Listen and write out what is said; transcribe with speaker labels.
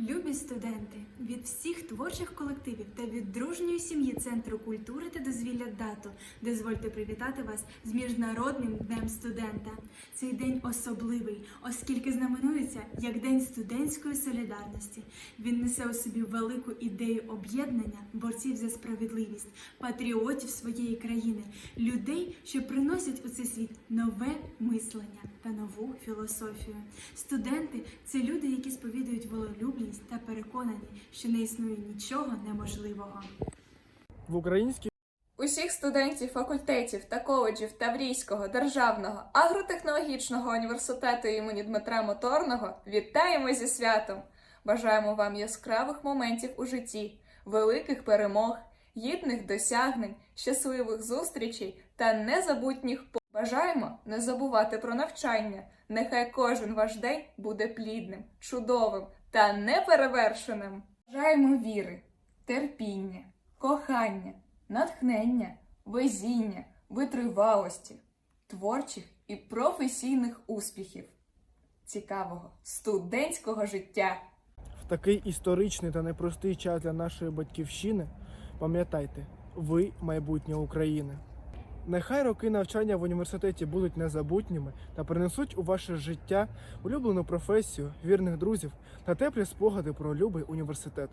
Speaker 1: Любі студенти, від всіх творчих колективів та від дружньої сім'ї Центру культури та дозвілля дату дозвольте привітати вас з Міжнародним днем студента. Цей день особливий, оскільки знаменується як День студентської солідарності. Він несе у собі велику ідею об'єднання борців за справедливість, патріотів своєї країни, людей, що приносять у цей світ нове мислення та нову філософію. Студенти це люди, які сповідують волелюбність та переконані, що не існує нічого неможливого.
Speaker 2: В українській
Speaker 3: Усіх студентів факультетів та коледжів Таврійського державного агротехнологічного університету імені Дмитра Моторного вітаємо зі святом! Бажаємо вам яскравих моментів у житті, великих перемог, гідних досягнень, щасливих зустрічей та незабутніх по. Бажаємо не забувати про навчання. Нехай кожен ваш день буде плідним, чудовим та неперевершеним. Бажаємо віри, терпіння, кохання, натхнення, везіння, витривалості, творчих і професійних успіхів, цікавого студентського життя.
Speaker 2: в такий історичний та непростий час для нашої батьківщини пам'ятайте, ви майбутнє України. Нехай роки навчання в університеті будуть незабутніми та принесуть у ваше життя улюблену професію, вірних друзів та теплі спогади про любий університет.